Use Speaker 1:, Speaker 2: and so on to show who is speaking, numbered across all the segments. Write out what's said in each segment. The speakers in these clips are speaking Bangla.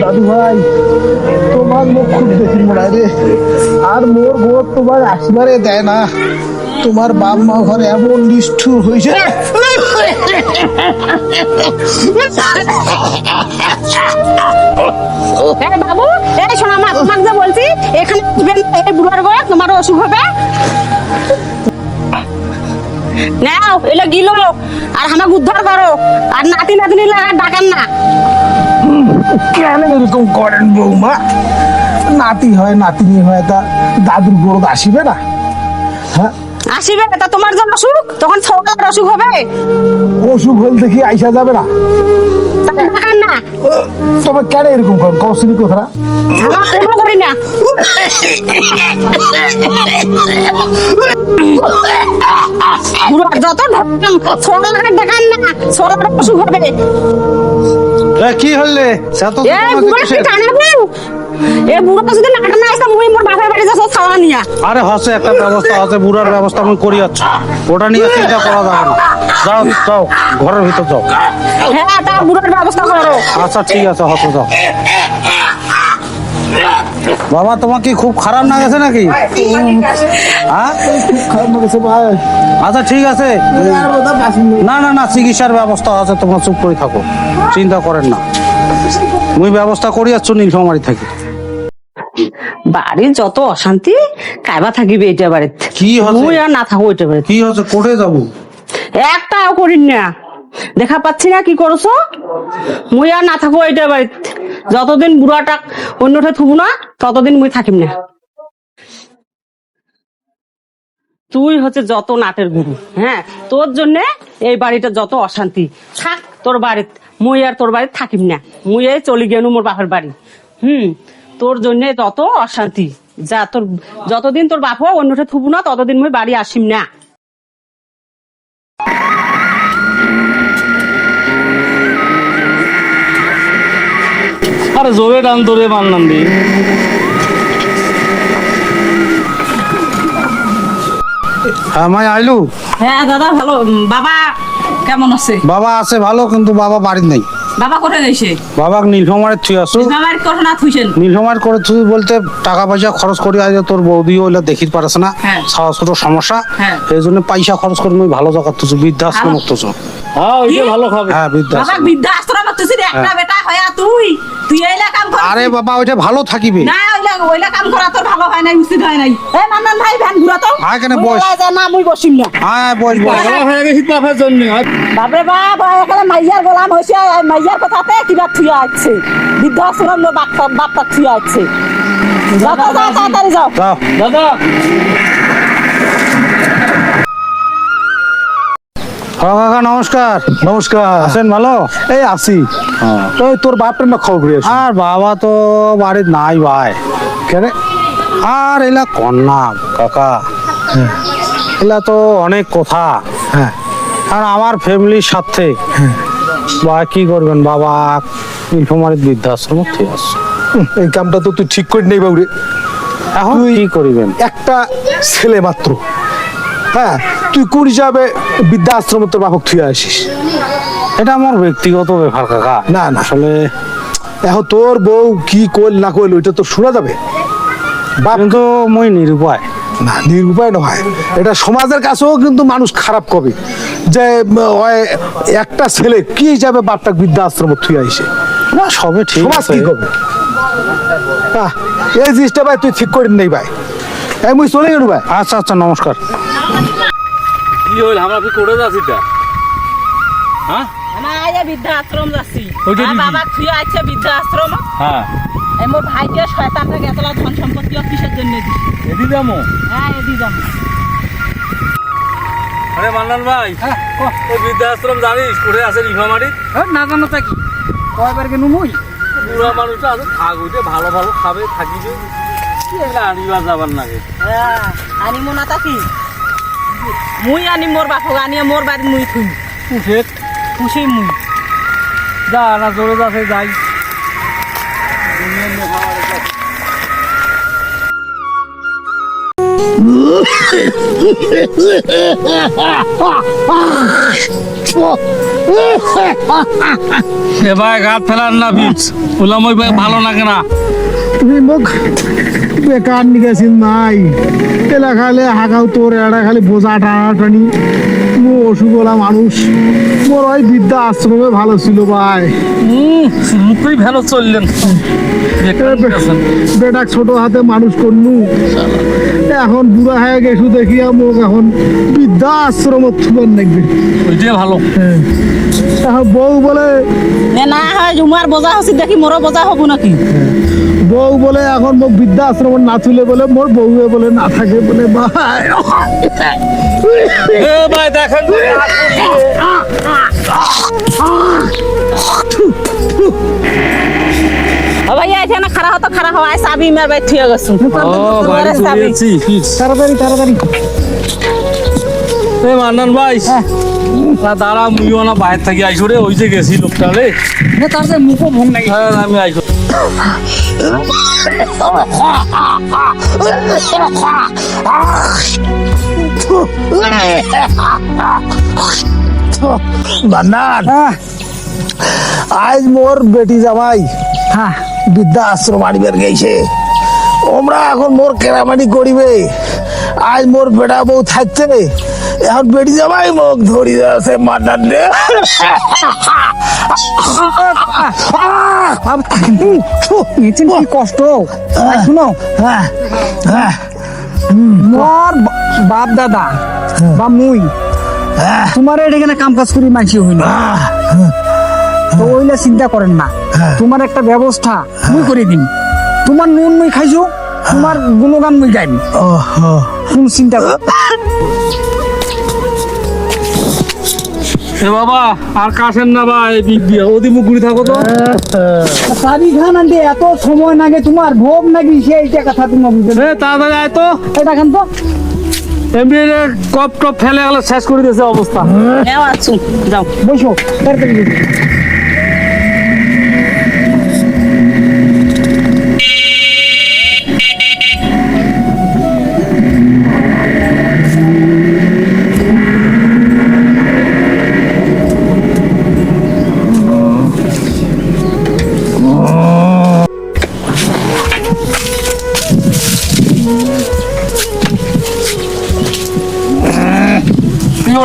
Speaker 1: দাদু ভাই তোমার মুখ খুব দেখি মোড়ায় আর মোর গোর তোমার আসবারে দেয় না। তোমার বাপ মা ঘরে এমন নিষ্ঠুর হয়েছে
Speaker 2: বাবু এই শোনো মা তোমাকে বলছি, এখানে তোমার অসুখ হবে। নাও এলো গিলো আর আমাকে উদ্ধার করো। আর নাতি নাতনি লাগা ডাকান না।
Speaker 1: কেন এরকম করেন বৌমা? নাতি হয় নাতিনি হয় তা দাদুর গোড় আসিবে না? হ্যাঁ?
Speaker 2: আসিবে তা তোমার যে অসুখ? তখন ছোটার অসুখ হবে।
Speaker 1: অসুখ হল দেখি আইসা যাবে না?
Speaker 2: তা না।
Speaker 1: তবে কেন এরকম করেন? কৌশলী কথা
Speaker 2: করি না। না হবে।
Speaker 3: কি হলে
Speaker 2: এ বুড়া বুড়া যদি না আসতাম মুই মোর বাপের বাড়ি যাব খাওয়া নিয়া।
Speaker 3: আরে হসে একটা ব্যবস্থা আছে বুড়ার ব্যবস্থা আমি করি আছি ওটা নিয়ে চিন্তা করা যাবে না। যাও যাও ঘরের ভিতর যাও।
Speaker 2: হ্যাঁ তা বুড়ার ব্যবস্থা করো।
Speaker 3: আচ্ছা ঠিক আছে হতে যাও। বাবা তোমার কি খুব খারাপ না গেছে নাকি? হ্যাঁ? আচ্ছা ঠিক আছে।
Speaker 1: আর।
Speaker 3: না না না চিকিৎসার ব্যবস্থা আছে তোমার চুপ করে থাকো। চিন্তা করেন না। মুই ব্যবস্থা করি আসছো নীলফামারি থাকি।
Speaker 2: বাড়ির যত অশান্তি কাইবা থাকিবে এটা বাড়িতে
Speaker 3: কি?
Speaker 2: মুই আর না থাকো এটা বাড়িতে
Speaker 3: কি হচ্ছে? কোর্টে যাব?
Speaker 2: একটাও করিন না। দেখা পাচ্ছি না, কি করছ? মুই আর না থাকব এটা বাড়িতে। যতদিন বুড়াটা অন্যটা থুবো না, ততদিন মুই থাকিম না। তুই হচ্ছে যত নাটের গুরু হ্যাঁ? তোর জন্য এই বাড়িটা যত অশান্তি। থাক, তোর বাড়িতে, মুই আর তোর বাড়িতে থাকিম না। মুই এই চলি গেনু মোর বাপের বাড়ি। হুম? তোর জন্য তত অশান্তি। যা তোর, যতদিন তোর বাপ অন্যটা থুবু না, ততদিন মুই বাড়ি আসিম না।
Speaker 3: আরে জোরে টান মানলাম দি হ্যাঁ আইলু।
Speaker 4: হ্যাঁ দাদা ভালো। বাবা কেমন আছে?
Speaker 3: বাবা আছে ভালো কিন্তু বাবা বাড়ির নাই।
Speaker 4: বাবা কোথায় গেছে
Speaker 3: বাবা নীলফামারের থুই আসু
Speaker 4: না থুইছেন?
Speaker 3: নীলফামার করে তুই বলতে টাকা পয়সা খরচ করি আজ তোর বৌদি ওইলা দেখি পারছ না।
Speaker 4: হ্যাঁ।
Speaker 3: সাহস ছোট সমস্যা।
Speaker 4: হ্যাঁ।
Speaker 3: এই জন্য পয়সা খরচ করে মুই ভালো জায়গা তুই বৃদ্ধাশ্রম। তুই হ্যাঁ ওইটা ভালো খাবে। হ্যাঁ
Speaker 4: বাবা
Speaker 3: বৃদ্ধাশ্রম
Speaker 4: তুই একটা
Speaker 3: হ্যাঁ।
Speaker 4: বেটা হয়া তুই তুই এইলা কাম কর।
Speaker 3: আরে বাবা ওইটা ভালো থাকিবে।
Speaker 4: না ওইলা ওইলা কাম করা তোর ভালো হয় নাই উচিত হয় নাই। এ নানান ভাই ভ্যান ঘুরা তো।
Speaker 3: আয় কেন বস।
Speaker 2: না মুই বসিম না।
Speaker 3: আয় বস বস।
Speaker 2: বাপরে বাপ এখানে মাইয়ার গোলাম হয়েছে আর মাইয়ার কথাতে কিবা থুয়া আছে? বৃদ্ধাশ্রম বাপ্পা থুয়া আছে। যাও যাও
Speaker 3: দাদা কাকা নমস্কার।
Speaker 1: নমস্কার।
Speaker 3: আছেন ভালো?
Speaker 1: এই আসি তো তোর বাপের না খবর আছে?
Speaker 3: আর বাবা তো বাড়ির নাই ভাই।
Speaker 1: কেন?
Speaker 3: আর এলা কন্যা কাকা। এলা তো অনেক কথা।
Speaker 1: হ্যাঁ।
Speaker 3: আর আমার ফ্যামিলির সাথে। বা কি করবেন? বাবা নীলফামারীর বৃদ্ধাশ্রম ঠিক আছে।
Speaker 1: এই কামটা তো তুই ঠিক করে নেই বাবুরে।
Speaker 3: এখন কি করিবেন?
Speaker 1: একটা ছেলে মাত্র। হ্যাঁ তুই কোন হিসাবে বৃদ্ধাশ্রমে তোর বাপক থুয়ে আসিস।
Speaker 3: এটা আমার ব্যক্তিগত ব্যাপার কাকা।
Speaker 1: না, না।
Speaker 3: আসলে
Speaker 1: এখন তোর বউ কি কইল না কইল ওইটা তো শোনা যাবে। বাপ
Speaker 3: কিন্তু মই নিরুপায়।
Speaker 1: না নিরুপায় নয়। এটা সমাজের কাছেও কিন্তু মানুষ খারাপ কবে। যে একটা ছেলে কি হিসাবে বাপটা বৃদ্ধাশ্রম থুয়ে আইসে
Speaker 3: না সবে ঠিক
Speaker 1: সমাজ কি আহ, এই জিনিসটা ভাই তুই ঠিক করে নেই ভাই। এই মুই চলে গেল ভাই।
Speaker 3: আচ্ছা আচ্ছা নমস্কার।
Speaker 5: কি হইল? আমরা কি করে যাচ্ছি তা? হ্যাঁ?
Speaker 4: আমার আইয়া বৃদ্ধাশ্রম যাচ্ছি। বাবা থুয়া আছে বৃদ্ধাশ্রম।
Speaker 5: হ্যাঁ।
Speaker 4: এই মোর ভাইকে শয়তান থেকে এতলা ধন সম্পত্তি ও কিসের জন্য দিছি।
Speaker 5: এদি যাব
Speaker 4: হ্যাঁ এদি যাব
Speaker 5: আরে মান্নান ভাই ওই বৃদ্ধাশ্রম জানিস করে আছে রিফামারি?
Speaker 4: না জানো তা কি? কয়বার কেন মুই?
Speaker 5: বুড়া মানুষটা আছে থাক ওইটা ভালো ভালো খাবে থাকিবে আনিবার যাবার নাগে?
Speaker 4: হ্যাঁ আনিমো না তা কি? মুই আনি মোর বাপক আনিয়ে মোর বাড়িত মুই থুই
Speaker 5: উঠে
Speaker 4: খুশি মুই।
Speaker 5: যা না জোরে যাচ্ছে যাই। এ ভাই গাছ ফেলার না বীজ ভাই ভালো লাগে না।
Speaker 1: তুমি মোক বেকার নিগেছিন নাই। এলা খালে হাগাও তোর এড়া খালি বোঝা টানাটানি মো অসুখলা মানুষ। মোর ওই বিদ্যা আশ্রমে ভালো ছিল ভাই।
Speaker 5: হুম মুখেই ভালো চললেন।
Speaker 1: বেটা ছোট হাতে মানুষ করনু। এখন বুড়া হয়ে গেছু দেখিয়া মোক এখন বিদ্যা আশ্রম থুবার নাকবে
Speaker 5: ওইটাই ভালো।
Speaker 1: এখন বউ বলে
Speaker 4: নে না হয় উমার বোঝা হচ্ছে দেখি মোরও বোঝা হব নাকি?
Speaker 1: বউ বলে এখন মোক বিদ্যা আশ্রম না তুলে বলে মোর বউয়ে বলে না থাকে বলে ভাই
Speaker 5: ভাই দেখেন
Speaker 4: ভাইয়া এখানে খারা হতো খারা হওয়ায় চাবি মার বাই থুয়ে গেছু।
Speaker 1: তাড়াতাড়ি তাড়াতাড়ি।
Speaker 5: এ মান্নান ভাই না দাঁড়া মুইও না বাইরে থেকে আইসো রে ওই যে গেছি লোকটা রে।
Speaker 1: তাড়াতাড়ি মুখো ভং নাই।
Speaker 5: হ্যাঁ আমি আইসো।
Speaker 1: বান্নান আজ মোর বেটি জামাই হ্যাঁ। বিদ্যা আশ্রম আনিবার গেছে। ওমরা এখন মোর কেরামানি করিবে। আজ মোর বেটা বউ থাকছে এখন বেটি জামাই মোক ধরি আছে মান্নান রে।
Speaker 6: কি কষ্ট? শুনো। মোর বাপ দাদা বা মুই তোমার এখানে কাম কাজ করি মানসি হই না। তো ওইলে চিন্তা করেন না। তোমার একটা ব্যবস্থা মুই করে দিন তোমার নুন মুই খাইছো তোমার গুণগান মুই
Speaker 1: ও
Speaker 6: কোন চিন্তা
Speaker 5: বাবা আর কাশেন না ভাই দিক দিয়ে ওদি মুগুরি থাকো তো।
Speaker 6: সারি খান আনতে এত সময় লাগে তোমার ভোগ নাকি সেই কথা তুমি বুঝে
Speaker 5: এ তাড়াতাড়ি আয় তো।
Speaker 6: এটা খান তো।
Speaker 5: এমনি কপ টপ ফেলে গেলে শেষ করে দিয়েছে অবস্থা।
Speaker 4: যাও।
Speaker 6: বসো।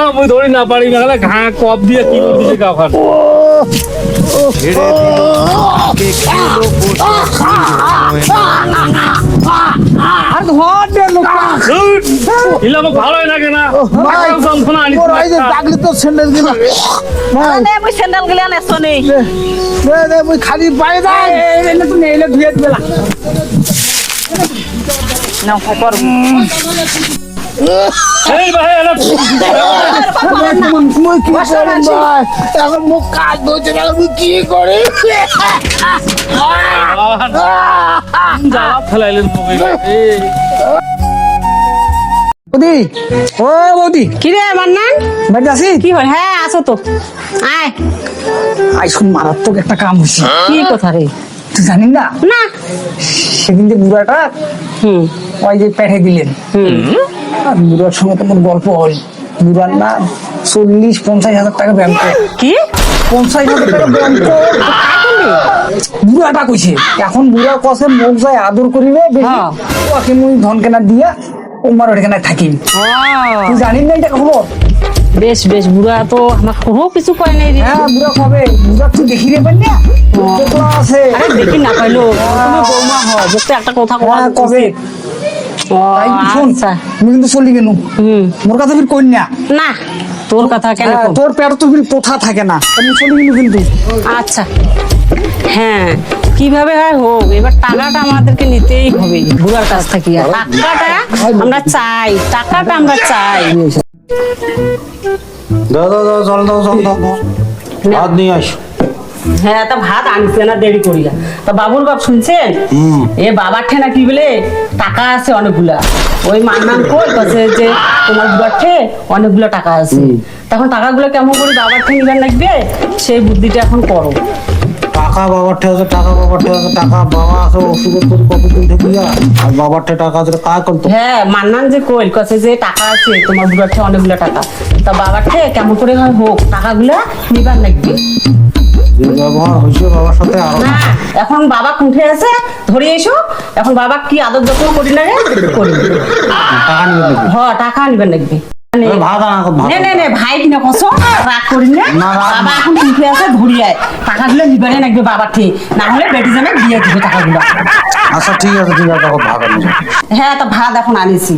Speaker 5: ওটা মুই ধরি না পারি না ঘা কপ দিয়ে কি করে দিছে গা খান
Speaker 6: আর ধর দে লোক
Speaker 5: ইলে আমার ভালোই লাগে না।
Speaker 1: ভাই,
Speaker 5: যন্ত্রণা আনি
Speaker 1: মোর এই যে ডাকলি তো স্যান্ডেল দিল ভাই
Speaker 4: নে মুই স্যান্ডেল গিলা নেছো নি
Speaker 1: দে দে মুই খালি পায়ে
Speaker 6: এলে তুমি এলে ধুয়ে না
Speaker 1: এখন মুখ কাজ ধরছে না মুই কি করি
Speaker 5: ফেলাইলেন
Speaker 6: বৌদি ও বৌদি।
Speaker 2: কি রে মান্নান? কি হল? হ্যাঁ আসো তো। আয়।
Speaker 6: আইসুন মারাত্মক একটা কাম হয়েছে।
Speaker 2: কি কথা রে?
Speaker 6: তুই জানিস না?
Speaker 2: না।
Speaker 6: সেদিন যে বুড়াটা ওই যে পেঠে দিলেন। বুড়ার সঙ্গে তোমার গল্প হল বুড়ার না চল্লিশ পঞ্চাশ হাজার টাকা ব্যায়াম
Speaker 2: কি?
Speaker 6: পঞ্চাশ হাজার টাকা বুড়াটা কইছে এখন বুড়া কষে মুখ যায় আদর করিবে
Speaker 2: হ্যাঁ।
Speaker 6: ওকে মুই ধন কেনা দিয়া ওমার ওখানে থাকিম। তুই জানিস না এটা খবর?
Speaker 2: বেশ বেশ বুড়া তো আমার কোনো কিছু কয় নাই রে।
Speaker 6: হ্যাঁ বুড়া কবে? বুড়া তুই দেখি রে না কতলা আছে।
Speaker 2: আরে দেখি না পাইলো তুমি বৌমা হয় দেখতে একটা কথা
Speaker 6: হ্যাঁ কবে? শোন
Speaker 2: আচ্ছা।
Speaker 6: তুমি কিন্তু চলি গেলু মোর কাছে ফির কন্যা
Speaker 2: না। তোর কথা কেন
Speaker 6: হ্যাঁ, তোর পেট তো ফির থাকে না। আমি চলি গেলু কিন্তু?
Speaker 2: আচ্ছা। হ্যাঁ কীভাবে হয় হোক এবার টাকাটা আমাদেরকে নিতেই হবে। বুড়ার কাছ থেকে। আর টাকাটা আমরা চাই টাকাটা আমরা চাই।
Speaker 3: দাও দাও দাও জল দাও জল দাও। ভাত নিয়ে আসো
Speaker 2: হ্যাঁ তা ভাত আনছে না দেরি করিয়া তা বাবুর বাপ শুনছেন? এ বাবার ঠেনা কি বলে টাকা আছে অনেকগুলা। ওই মান্নান কই? কাছে যে তোমার বুড়ার ঠে অনেকগুলো টাকা আছে। তখন টাকাগুলো কেমন করে বাবার ঠে নিবার লাগবে? সেই বুদ্ধিটা এখন করো।
Speaker 3: টাকা বাবার ঠে আছে টাকা বাবার ঠে আছে টাকা বাবা আছে ওষুধের তোর কতদিন থেকে আর? বাবার ঠে টাকা আছে কাজ করতো
Speaker 2: হ্যাঁ মান্নান যে কইল কাছে যে টাকা আছে তোমার বুড়ার থেকে অনেকগুলো টাকা। তা বাবার থেকে কেমন করে হয় হোক টাকাগুলো নিবার লাগবে।
Speaker 3: বাবার সাথে
Speaker 2: না এখন বাবা কুঠে আছে ধরে এসো এখন বাবা কি আদর যত্ন করি না রে? করি
Speaker 3: টাকা নিবে নাকি
Speaker 2: হ টাকা নিবেন লাগবে।
Speaker 3: আচ্ছা ঠিক আছে ঠিক আছে
Speaker 2: হ্যাঁ তো ভাত এখন আনিছি।